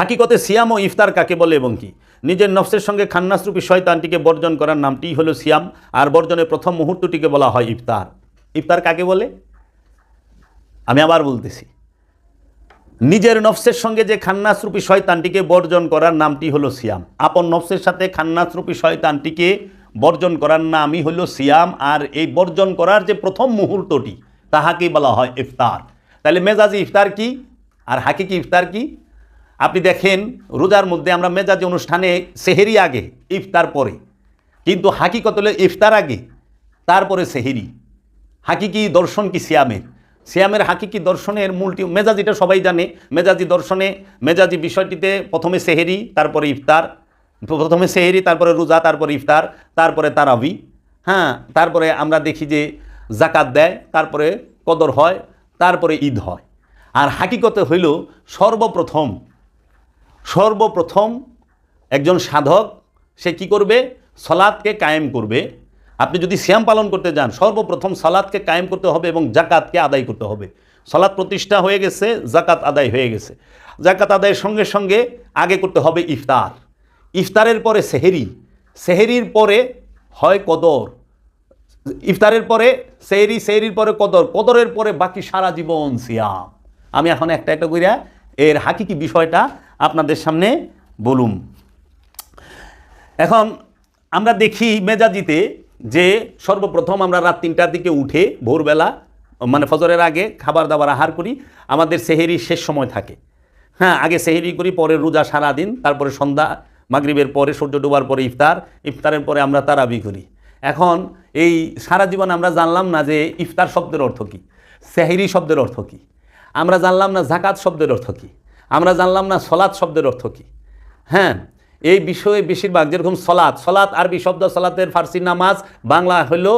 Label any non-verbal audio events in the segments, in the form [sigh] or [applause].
হাকিকতে সিয়াম ও ইফতার কাকে বলে এবং কি? নিজের নফসের সঙ্গে খান্নাসরূপী শয়তানটিকে বর্জন করার নামটি হলো সিয়াম, আর বর্জনের প্রথম মুহূর্তটিকে বলা হয় ইফতার। ইফতার কাকে বলে? আমি আবার বলতেছি। নিজের নফসের সঙ্গে যে খান্নাসরূপী শয়তানটিকে বর্জন করার নামটি হলো সিয়াম। আপন নফসের সাথে খান্নাসরূপী শয়তানটিকে বর্জন করার নামই হলো সিয়াম, আর এই বর্জন করার যে প্রথম মুহূর্তটি, তাহাকেই বলা হয় ইফতার। তাহলে মেজাজি ইফতার কি? আর হাকিকি ইফতার কি? আপনি দেখেন, রোজার মধ্যে আমরা মেজাজি অনুষ্ঠানে সেহেরি আগে, ইফতার পরে। কিন্তু হাকিকত হলো ইফতার আগে, তারপরে সেহেরি। হাকিকি দর্শন কি সিয়ামের? সিয়ামের হাকিকি দর্শনের মূলটি, মেজাজিটা সবাই জানে, মেজাজি দর্শনে, মেজাজি বিষয়টিতে প্রথমে সেহেরি, তারপরে ইফতার, প্রথমে সেহেরি, তারপরে রোজা, তারপরে ইফতার, তারপরে তারাবি। হ্যাঁ তারপরে আমরা দেখি যে জাকাত দেয়, তারপরে কদর হয়, তারপরে ঈদ হয়। আর হাকিকতে হইল সর্বপ্রথম সর্বপ্রথম একজন সাধক, সে কি করবে? সলাদকে কায়েম করবে। আপনি যদি শ্যাম পালন করতে যান, সর্বপ্রথম সালাদকে কায়েম করতে হবে এবং জাকাতকে আদায় করতে হবে। সালাদ প্রতিষ্ঠা হয়ে গেছে জাকাত আদায় হয়ে গেছে। জাকাত আদায়ের সঙ্গে সঙ্গে আগে করতে হবে ইফতার। ইফতারের পরে সেহেরি। সেহেরির পরে হয় কদর। ইফতারের পরে সেহরি, সেহরির পরে কদর। কদরের পরে বাকি সারা জীবন সিয়াম। আমি এখন একটা একটা কইরা, এর হাকিকি বিষয়টা আপনাদের সামনে বলুম। এখন আমরা দেখি মেজাজিতে যে সর্বপ্রথম আমরা রাত তিনটার দিকে উঠে ভোরবেলা মানে ফজরের আগে খাবার দাবার আহার করি, আমাদের সেহেরি শেষ সময় থাকে। হ্যাঁ আগে সেহেরি করি, পরে রোজা সারাদিন, তারপরে সন্ধ্যা, মাগরিবের পরে, সূর্য ডোবার পরে ইফতার, ইফতারের পরে আমরা তারাবি করি। এখন এই সারা জীবন আমরা জানলাম না যে ইফতার শব্দের অর্থ কী, সেহেরি শব্দের অর্থ কী, আমরা জানলাম না জাকাত শব্দের অর্থ কী। আমরা জানলাম না সলাৎ শব্দের অর্থ কী? হ্যাঁ এই বিষয়ে বেশিরভাগ যেরকম সলাৎ সলাৎ আরবি শব্দ সলাতের ফার্সি নামাজ, বাংলা হলো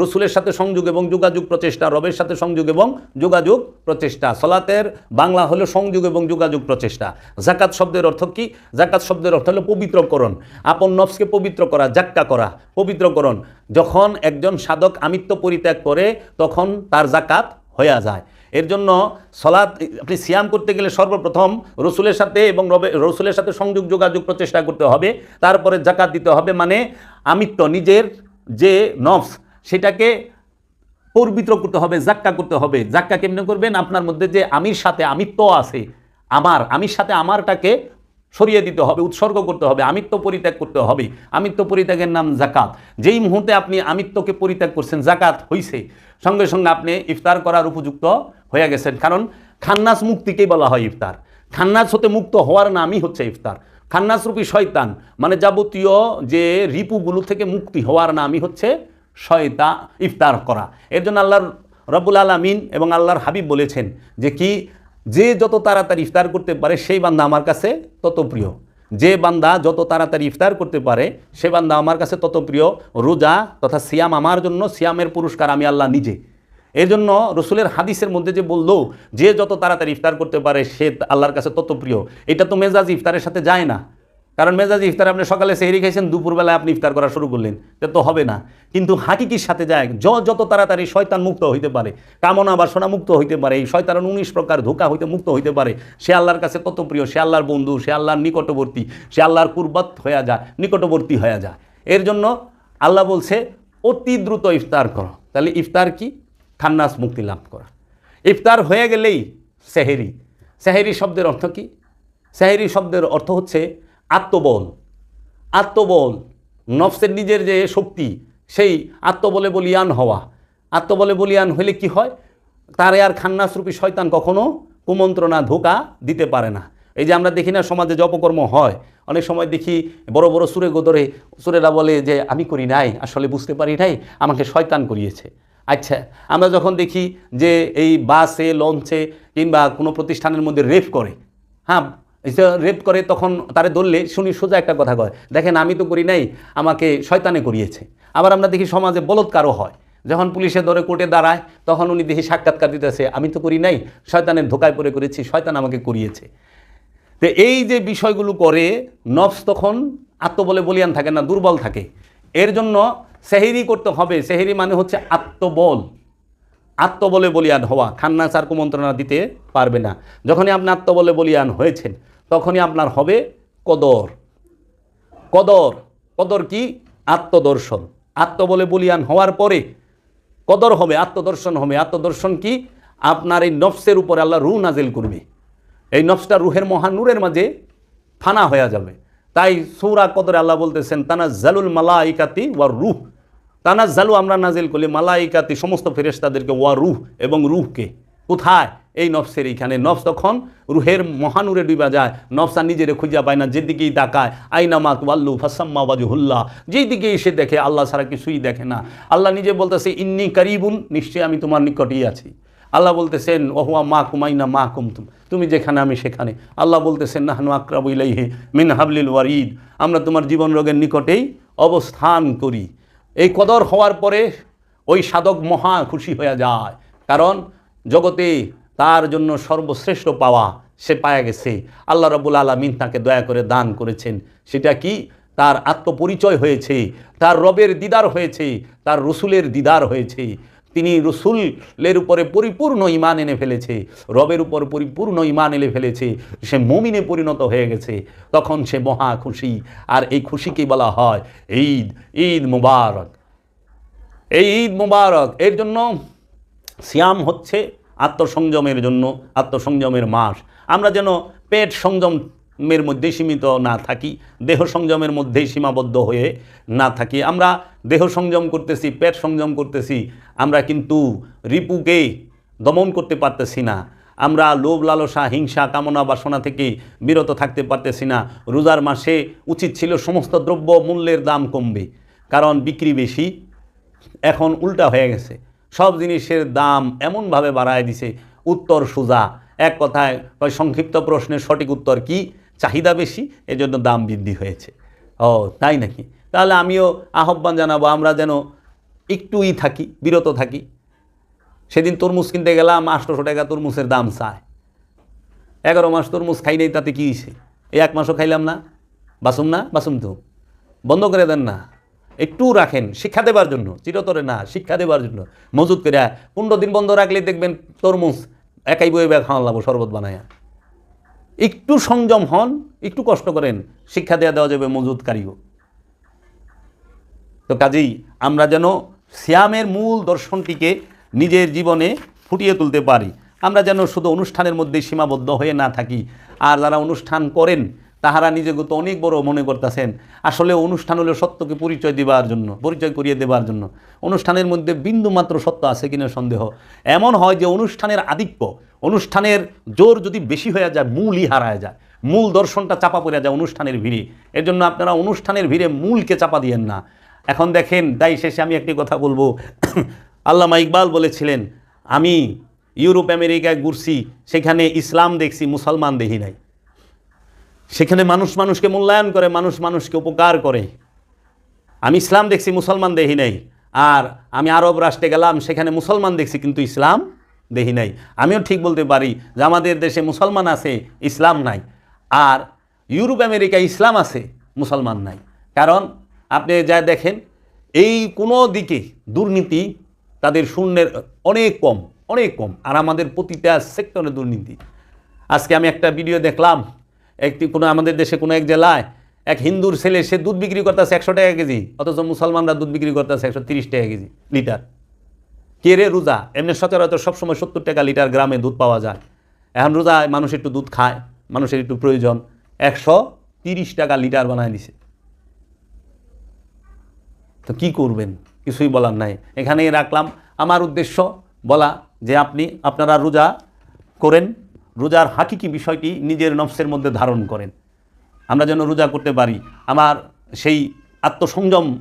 রসুলের সাথে সংযোগ এবং যোগাযোগ প্রচেষ্টা, রবের সাথে সংযোগ এবং যোগাযোগ প্রচেষ্টা। সলাতের বাংলা হলো সংযোগ এবং যোগাযোগ প্রচেষ্টা। জাকাত শব্দের অর্থ কি? জাকাত শব্দের অর্থ হলো পবিত্রকরণ। আপন নফসকে পবিত্র করা, জাক্কা করা, পবিত্রকরণ। যখন একজন সাধক আমিত্ব পরিত্যাগ করে, তখন তার জাকাত হয়ে যায়। এর জন্য সলাৎ, আপনি সিয়াম করতে গেলে সর্বপ্রথম রসুলের সাথে এবং রবে, রসুলের সাথে সংযোগ, যোগাযোগ প্রচেষ্টা করতে হবে। তারপরে জাকাত দিতে হবে মানে আমিত্ব, নিজের যে নফস, সেটাকে পবিত্র করতে হবে, জাক্কা করতে হবে। জাক্কা কেমনে করবেন? আপনার মধ্যে যে আমির সাথে আমিত্ব আছে, আমার, আমির সাথে আমারটাকে সরিয়ে দিতে হবে, উৎসর্গ করতে হবে, আমিত্ব পরিত্যাগ করতে হবে। আমিত্ব পরিত্যাগের নাম জাকাত। যেই মুহূর্তে আপনি আমিত্বকে পরিত্যাগ করছেন, জাকাত হইছে, সঙ্গে সঙ্গে আপনি ইফতার করার উপযুক্ত হয়ে গেছেন। কারণ খান্নাস মুক্তিকেই বলা হয় ইফতার। খান্নাস হতে মুক্ত হওয়ার নামই হচ্ছে ইফতার। খান্নাসরূপী শয়তান মানে যাবতীয় যে রিপুগুলো থেকে মুক্তি হওয়ার নামই হচ্ছে শয়তা, ইফতার করা। এর জন্য আল্লাহর রব্বুল আলমিন এবং আল্লাহর হাবিব বলেছেন যে কি, যে যত তাড়াতাড়ি ইফতার করতে পারে সেই বান্দা আমার কাছে তত প্রিয়। যে বান্দা যত তাড়াতাড়ি ইফতার করতে পারে সে বান্দা আমার কাছে তত প্রিয়। রোজা তথা সিয়াম আমার জন্য, সিয়ামের পুরস্কার আমি আল্লাহ নিজে এর জন্য রসুলের হাদিসের মধ্যে যে বলল, যে যত তাড়াতাড়ি ইফতার করতে পারে, সে আল্লাহর কাছে তত প্রিয়। এটা তো মেজাজ ইফতারের সাথে যায় না। কারণ মেজাজ ইফতার আপনি সকালে সেহরি খাইছেন, দুপুরবেলায় আপনি ইফতার করা শুরু করলেন। তা তো হবে না। কিন্তু হাকিকির সাথে যায়। য, যত তাড়াতাড়ি শয়তান মুক্ত হইতে পারে, কামনা বাসনা মুক্ত হইতে পারে, এই শয়তান উনিশ প্রকার ধোকা হইতে মুক্ত হইতে পারে, সে আল্লাহর কাছে তত প্রিয়, সে আল্লাহর বন্ধু, সে আল্লাহর নিকটবর্তী, সে আল্লাহর কুরবাত হয়ে যায় নিকটবর্তী হয়ে যায় এর জন্য আল্লাহ বলছে, অতি দ্রুত ইফতার করো। তাহলে ইফতার কি? খান্নাস মুক্তি লাভ করা। ইফতার হয়ে গেলেই সেহেরি। সেহেরি শব্দের অর্থ কি? সেহেরি শব্দের অর্থ হচ্ছে আত্মবল। আত্মবল, নফসের নিজের যে শক্তি, সেই আত্মবলে বলিয়ান হওয়া। আত্মবলে বলিয়ান হলে কি হয়? তারে আর খান্নাসরূপী শয়তান কখনো কুমন্ত্রণা, ধোকা দিতে পারে না। এই যে আমরা দেখি না সমাজে যে অপকর্ম হয়, অনেক সময় দেখি বড় বড় সুরে গোদরে, সুরেরা বলে যে, আমি করি নাই, আসলে বুঝতে পারি নাই, আমাকে শয়তান করিয়েছে। আচ্ছা আমরা যখন দেখি যে এই বাসে, লঞ্চে কিংবা কোনো প্রতিষ্ঠানের মধ্যে রেপ করে হ্যাঁ রেপ করে তখন তারে ধরলে শুনি সোজা একটা কথা কয়, দেখেন, আমি তো করি নাই, আমাকে শয়তানে করিয়েছে। আবার আমরা দেখি সমাজে বলৎকারও হয়, যখন পুলিশে ধরে কোর্টে দাঁড়ায়, তখন উনি দেখি সাক্ষাৎকার দিতেছে, আমি তো করি নাই, শয়তানের ধোকায় পড়ে করেছি, শয়তান আমাকে করিয়েছে। তো এই যে বিষয়গুলো করে, নফস তখন আত্মবলে বলিয়ান থাকে না, দুর্বল থাকে। এর জন্য সেহেরি করতে হবে। সেহেরি মানে হচ্ছে আত্মবল। আত্মবলে বলিয়ান হওয়া। খান্না স্যার কুমন্ত্রণা দিতে পারবে না। যখনই আপনি আত্মবলে বলিয়ান হয়েছেন, তখনই আপনার হবে কদর। কদর। কদর কি? আত্মদর্শন। আত্মবলে বলিয়ান হওয়ার পরে কদর হবে, আত্মদর্শন হবে। আত্মদর্শন কি? আপনার এই নফসের উপরে আল্লাহ রু নাজিল করবে। এই নফসটা রুহের মহানুরের মাঝে ফানা হয়ে যাবে। তাই সৌরা কদরে আল্লাহ বলতেছেন তানা জালুল মালাইকাতি ওয়া রুহ। তানা জালু আমরা নাজিল করলি মালাইকাতি সমস্ত ফেরেশতাদেরকে, ওয়া রুহ এবং রুহকে। কোথায়? এই নফসের এইখানে। নফস তখন রুহের মহানুরে ডুবা যায়। নফসা নিজেরে খুঁজা পায় না, যেদিকেই তাকায় আইনামাত ওয়াল্লু ফাসাম্মা বাজুহুল্লাহ যেই দিকে এসে দেখে, আল্লাহ ছাড়া কিছুই দেখে না। আল্লাহ নিজে বলতেছে, ইন্নি কারিবুন নিশ্চয়ই আমি তোমার নিকটেই আছি। আল্লাহ বলতেছেন ওহুয়া মা কুমাইনা মা কুমতুম তুমি যেখানে, আমি সেখানে আল্লাহ বলতেছেন, নাহনু আকরাবু মিন হাবলিল ওয়ারিদ আমরা তোমার জীবন রোগের নিকটেই অবস্থান করি। এই কদর হওয়ার পরে ওই সাধক মহা খুশি হয়ে যায়। কারণ জগতে তার জন্য সর্বশ্রেষ্ঠ পাওয়া সে পায়া গেছে। আল্লাহ রবুল আলমিন তাকে দয়া করে দান করেছেন। সেটা কি? তার আত্মপরিচয় হয়েছে, তার রবের দিদার হয়েছে, তার রসুলের দিদার হয়েছে। তিনি রসুলের উপরে পরিপূর্ণ ইমান এনে ফেলেছে, রবের উপর পরিপূর্ণ ইমান এনে ফেলেছে, সে মমিনে পরিণত হয়ে গেছে, তখন সে মহা খুশি। আর এই খুশিকে বলা হয় ঈদ ঈদ মুবারক। এই ঈদ মুবারক, এর জন্য সিয়াম হচ্ছে আত্মসংযমের জন্য, আত্মসংযমের মাস। আমরা যেন পেট সংযমের মধ্যে সীমিত না থাকি, দেহ সংযমের মধ্যেই সীমাবদ্ধ হয়ে না থাকি। আমরা দেহ সংযম করতেছি, পেট সংযম করতেছি, আমরা কিন্তু রিপুকে দমন করতে পারতেছি না। আমরা লোভ, লালসা, হিংসা, কামনা, বাসনা থেকে বিরত থাকতে পারতেছি না। রোজার মাসে উচিত ছিল সমস্ত দ্রব্য মূল্যের দাম কমবে, কারণ বিক্রি বেশি, এখন উল্টা হয়ে গেছে। সব জিনিসের দাম এমনভাবে বাড়ায় দিছে, উত্তর সোজা। এক কথায় সংক্ষিপ্ত প্রশ্নের সঠিক উত্তর কি? চাহিদা বেশি, এজন্য দাম বৃদ্ধি হয়েছে। ও, তাই নাকি? তাহলে আমিও আহ্বান জানাব, আমরা যেন একটুই থাকি, বিরত থাকি। সেদিন তরমুজ কিনতে গেলাম, আটশোশো টাকা তরমুজের দাম চায়। এগারো মাস তরমুজ খাই নাই, তাতে কী হয়েছে? এই এক মাসও খাইলাম না। বাসুম না, বাসুম তো। বন্ধ করে দেন না। একটু রাখেন, শিক্ষা দেবার জন্য, চিরতরে না, শিক্ষা দেবার জন্য। মজুত করে, পনেরো দিন বন্ধ রাখলে দেখবেন তরমুজ একাই বয়ে খাওয়া লাগবো, শরবত বানায়া। একটু সংযম হন, একটু কষ্ট করেন, শিক্ষা দেওয়া দেওয়া যাবে মজুতকারীও তো কাজেই আমরা যেন শ্যামের মূল দর্শনটিকে নিজের জীবনে ফুটিয়ে তুলতে পারি। আমরা যেন শুধু অনুষ্ঠানের মধ্যে সীমাবদ্ধ হয়ে না থাকি। আর যারা অনুষ্ঠান করেন তাহারা নিজেকে অনেক বড় মনে করতেছেন। আসলে অনুষ্ঠান হলো সত্যকে পরিচয় দেওয়ার জন্য, পরিচয় করিয়ে দেওয়ার জন্য। অনুষ্ঠানের মধ্যে বিন্দু মাত্র সত্য আছে কিনা সন্দেহ। এমন হয় যে অনুষ্ঠানের আধিক্য, অনুষ্ঠানের জোর যদি বেশি হয়ে যায়, মূলই হারায় যায়। মূল দর্শনটা চাপা পড়ে যায় অনুষ্ঠানের ভিড়ে। এর জন্য আপনারা অনুষ্ঠানের ভিড়ে মূলকে চাপা দিয়েন না। এখন দেখেন তাই শেষে আমি একটি কথা বলব। [coughs] আল্লামা ইকবাল বলেছিলেন, আমি ইউরোপ, আমেরিকায় ঘুরছি, সেখানে ইসলাম দেখছি, মুসলমান দেখি নাই। সেখানে মানুষ মানুষকে মূল্যায়ন করে, মানুষ মানুষকে উপকার করে। আমি ইসলাম দেখছি, মুসলমান দেখি নাই। আর আমি আরব রাষ্ট্রে গেলাম, সেখানে মুসলমান দেখছি, কিন্তু ইসলাম দেখি নাই। আমিও ঠিক বলতে পারি যে আমাদের দেশে মুসলমান আছে, ইসলাম নাই। আর ইউরোপ আমেরিকায় ইসলাম আছে, মুসলমান নাই। কারণ আপনি যা দেখেন, এই কোনো দিকে দুর্নীতি তাদের শূন্যের অনেক কম অনেক কম। আর আমাদের প্রতিটা সেক্টরে দুর্নীতি। আজকে আমি একটা ভিডিও দেখলাম একটি কোনো আমাদের দেশে কোনো এক জেলায় এক হিন্দুর ছেলে, সে দুধ বিক্রি করতেছে একশো টাকা কেজি, অথচ মুসলমানরা দুধ বিক্রি করতেছে একশো তিরিশ টাকা কেজি, লিটার। কে রে রোজা? এমনি সচরাচর সবসময় সত্তর টাকা লিটার গ্রামে দুধ পাওয়া যায়। এখন রোজায় মানুষ একটু দুধ খায়, মানুষের একটু প্রয়োজন। একশো তিরিশ টাকা লিটার বানায় দিছে। তো কি করবেন? কিছুই বলার নাই। এখানেই রাখলাম। আমার উদ্দেশ্য বলা যে আপনি, আপনারা রোজা করেন রোজার হাকিকি বিষয়টি নিজের নফসের মধ্যে ধারণ করেন। আমরা যেন রোজা করতে পারি, আমার সেই আত্মসংযম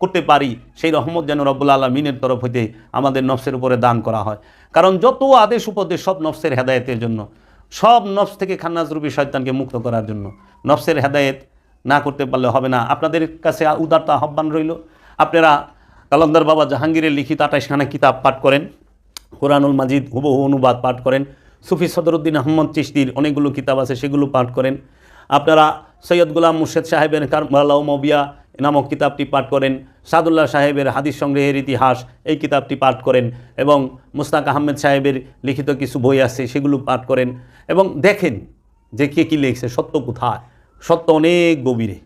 করতে পারি, সেই রহমত যেন রব্বুল আলমিনের তরফ হইতে আমাদের নফসের উপরে দান করা হয়। কারণ যত আদেশ উপদেশ সব নফসের হেদায়েতের জন্য। সব নফস থেকে খান্নাজ রুবি শয়তানকে মুক্ত করার জন্য। নফসের হেদায়েত না করতে পারলে হবে না। আপনাদের কাছে উদারতা আহ্বান রইল। আপনারা কালন্দার বাবা জাহাঙ্গীরের লিখিত আঠাইশখানা কিতাব পাঠ করেন। কোরআনুল মাজিদ হুবহু অনুবাদ পাঠ করেন। সুফি সদরুদ্দিন আহমদ চিশতির অনেকগুলো কিতাব আছে, সেগুলো পাঠ করেন। আপনারা সৈয়দ গুলাম মুর্শেদ সাহেবের কারমালা মবিয়া নামক কিতাবটি পাঠ করেন, সাদুল্লাহ সাহেবের হাদিস সংগ্রহের ইতিহাস এই কিতাবটি পাঠ করেন এবং মুস্তাক আহমেদ সাহেবের লিখিত কিছু বই আছে, সেগুলো পাঠ করেন এবং দেখেন যে কে কী লিখছে, সত্য কোথায়? সত্য অনেক গভীরে।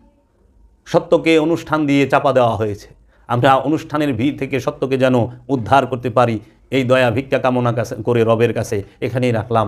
সত্যকে অনুষ্ঠান দিয়ে চাপা দেওয়া হয়েছে। আমরা অনুষ্ঠানের ভিড় থেকে সত্যকে যেন উদ্ধার করতে পারি এই দয়া ভিক্ষা কামনা করে রবের কাছে এখানেই রাখলাম।